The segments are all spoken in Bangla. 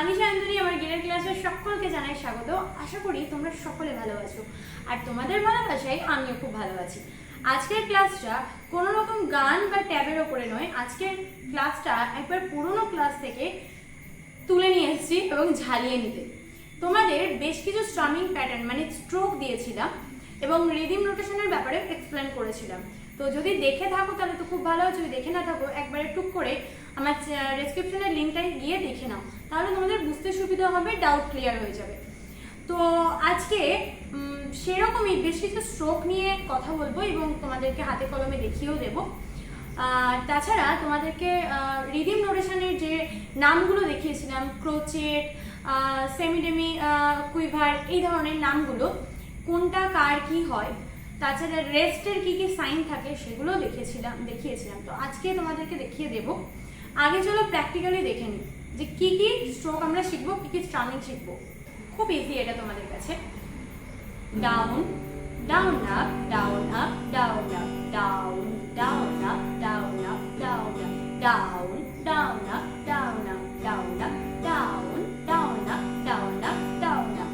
আমি শান্তনী আমার গিটার ক্লাসের সকলকে জানাই স্বাগত। আশা করি তোমরা সকলে ভালো আছো। আর তোমাদের ভালোবাসায় আমিও খুব ভালো আছি। আজকের ক্লাসটা কোনো রকম গান বা ট্যাবের ওপরে নয়। আজকের ক্লাসটা একবার পুরোনো ক্লাস থেকে তুলে নিয়ে এসেছি এবং ঝালিয়ে নিতে। তোমাদের বেশ কিছু স্ট্রামিং প্যাটার্ন মানে স্ট্রোক দিয়েছিলাম এবং রিদিম রোটেশনের ব্যাপারে এক্সপ্লেন করেছিলাম। তো যদি দেখে থাকো, তাহলে তো খুব ভালো যদি দেখে না থাকো, একবারে টুক করে আমার ডেসক্রিপশনের লিঙ্কটায় গিয়ে দেখে নাও। তাহলে তোমাদের বুঝতে সুবিধা হবে ডাউট ক্লিয়ার হয়ে যাবে। তো আজকে সেরকমই বেশ কিছু স্ট্রোক নিয়ে কথা বলব এবং তোমাদেরকে হাতে কলমে দেখিয়েও দেবো। তাছাড়া তোমাদেরকে রিদিম নোটেশনের যে নামগুলো দেখিয়েছিলাম ক্রোচেট সেমিডেমি কুইভার এই ধরনের নামগুলো, কোনটা কার কি হয়, তাছাড়া রেস্টের কি কি সাইন থাকে সেগুলো দেখিয়েছিলাম দেখিয়েছিলাম। তো আজকে তোমাদেরকে দেখিয়ে দেব। আগে চলো প্র্যাকটিক্যালি দেখে নিই যে কি কি স্ট্রোক আমরা শিখব কি কি স্ট্রামিং শিখব খুব ইজি এটা তোমাদের কাছে down down up down up down up down down up down up down up down down up down up down up down down up down up down up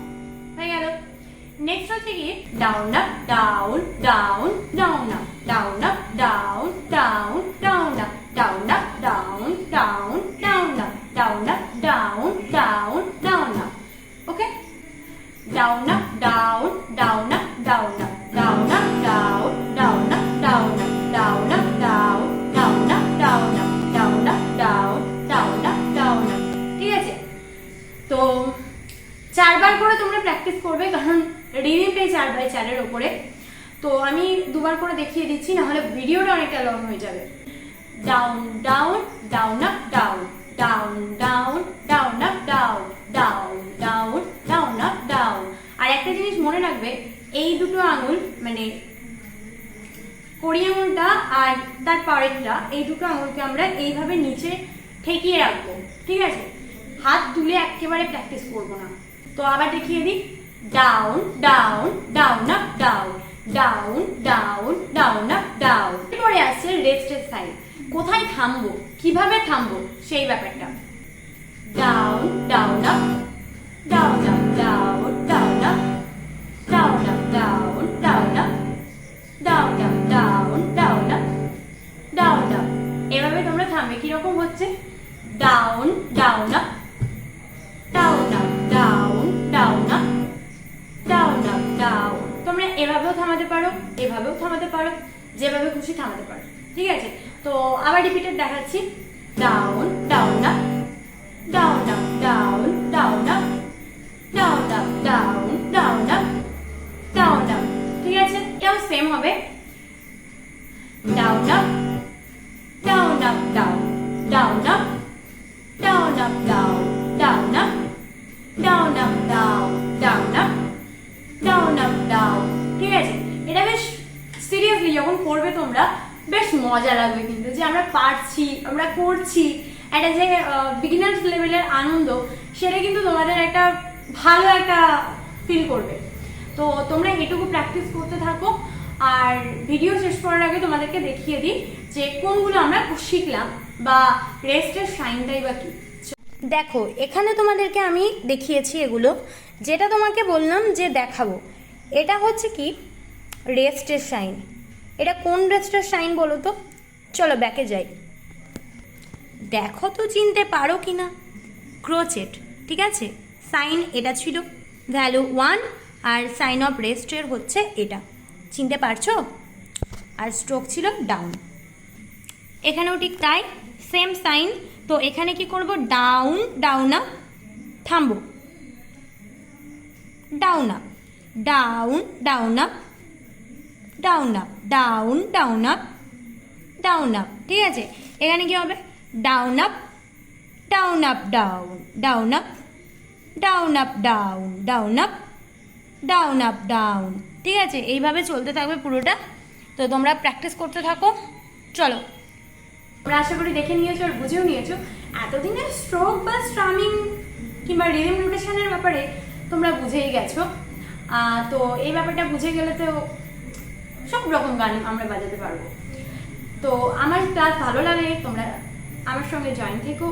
হয়ে গেল নেক্সট হচ্ছে কি down up down down down up down up down down down up down up down down down up down up down down down up okay down up down down up down up down up down down up down up down up down down up down up down up down down up down up ঠিক আছে তো চারবার করে তোমরা প্র্যাকটিস করবে কারণ রিডিংটাই চার বাই চারের ওপরে তো আমি দুবার করে দেখিয়ে দিচ্ছি না হলে ভিডিওটা অনেকটা লং হয়ে যাবে down down down up down down down down up down down down down up down আর একটা জিনিস মনে রাখবে, এই দুটো আঙুল মানে কড়ি আঙুলটা আর তার পরেরটা এই দুটো আঙুলকে আমরা এইভাবে নিচে ঠেকিয়ে রাখব, ঠিক আছে? হাত তুলে একেবারে প্র্যাকটিস করব না। তো আবার দেখিয়ে দিই। Down down down up down down down down up down এরপরে আসছে রেস্টের সাইড কোথায় থামবো কীভাবে থামবো সেই ব্যাপারটা down down up down up down down up down up down down up down up down down up down up এভাবে তোমরা থামবে কীরকম হচ্ছে down down up down up down down up down up down তোমরা এভাবেও থামাতে পারো এভাবেও থামাতে পারো যেভাবে খুশি থামাতে পারো ঠিক আছে তো আবার রিপিটেড দেখাচ্ছি down down up down up down down up down up down down up down up ঠিক আছে এটাও সেম হবে down up down up down down up down up down down up down up down down up down up down ঠিক আছে এটা বেশ সিরিয়াসলি যখন করবে তোমরা বেশ মজা লাগবে কিন্তু যে আমরা পারছি, আমরা করছি। একটা যে বিগিনার্স লেভেলের আনন্দ, সেটা কিন্তু তোমাদের একটা ভালো একটা ফিল করবে। তো তোমরা এটুকু প্র্যাকটিস করতে থাকো, আর ভিডিও শেষ করার আগে তোমাদেরকে দেখিয়ে দিই যে কোনগুলো আমরা শিখলাম বা রেস্টের সাইনটাই বা কি। দেখো, এখানে তোমাদেরকে আমি দেখিয়েছি এগুলো, যেটা তোমাকে বললাম যে দেখাবো। এটা হচ্ছে কি? রেস্টের সাইন এটা কোন রেস্টের সাইন বলো তো? চলো ব্যাকে যাই। দেখো তো চিনতে পারো কি না ক্রোচেট, ঠিক আছে? সাইন এটা ছিল, ভ্যালু ওয়ান, আর সাইন অফ রেস্টের হচ্ছে এটা। চিনতে পারছ? আর স্ট্রোক ছিল ডাউন। এখানেও ঠিক তাই, সেম সাইন। তো এখানে কি করব? Down down up, থামবো। Down up, down down up down up down down up down up ঠিক আছে? এখানে কি হবে? Down up down up down down up down up down down up down up down ঠিক আছে? এইভাবে চলতে থাকবে পুরোটা। তো তোমরা প্র্যাকটিস করতে থাকো। চলো। তোমরা আশা করি দেখে নিয়েছো আর বুঝেও নিয়েছো। এতদিনের স্ট্রোক বা স্ট্রামিং কিংবা রিদিম রোটেশনের ব্যাপারে তোমরা বুঝেই গেছো। তো এই ব্যাপারটা বুঝে গেলে তো সব রকম গান আমরা বাজাতে পারব। তো আমার ক্লাস ভালো লাগে, তোমরা আমার সঙ্গে জয়েন থেকো।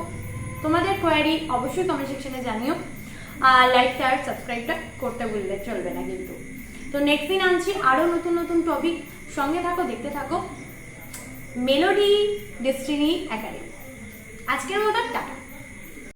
তোমাদের কোয়ারি অবশ্যই কমেন্ট সেকশনে জানিও। আর লাইক শেয়ার সাবস্ক্রাইবটা করতে ভুললে চলবে না কিন্তু। তো নেক্সট দিন আনছি আরও নতুন নতুন টপিক সঙ্গে থাকো, দেখতে থাকো। মেলোডি ডেস্টিনি একাডেমি আজকের মতো টাটা।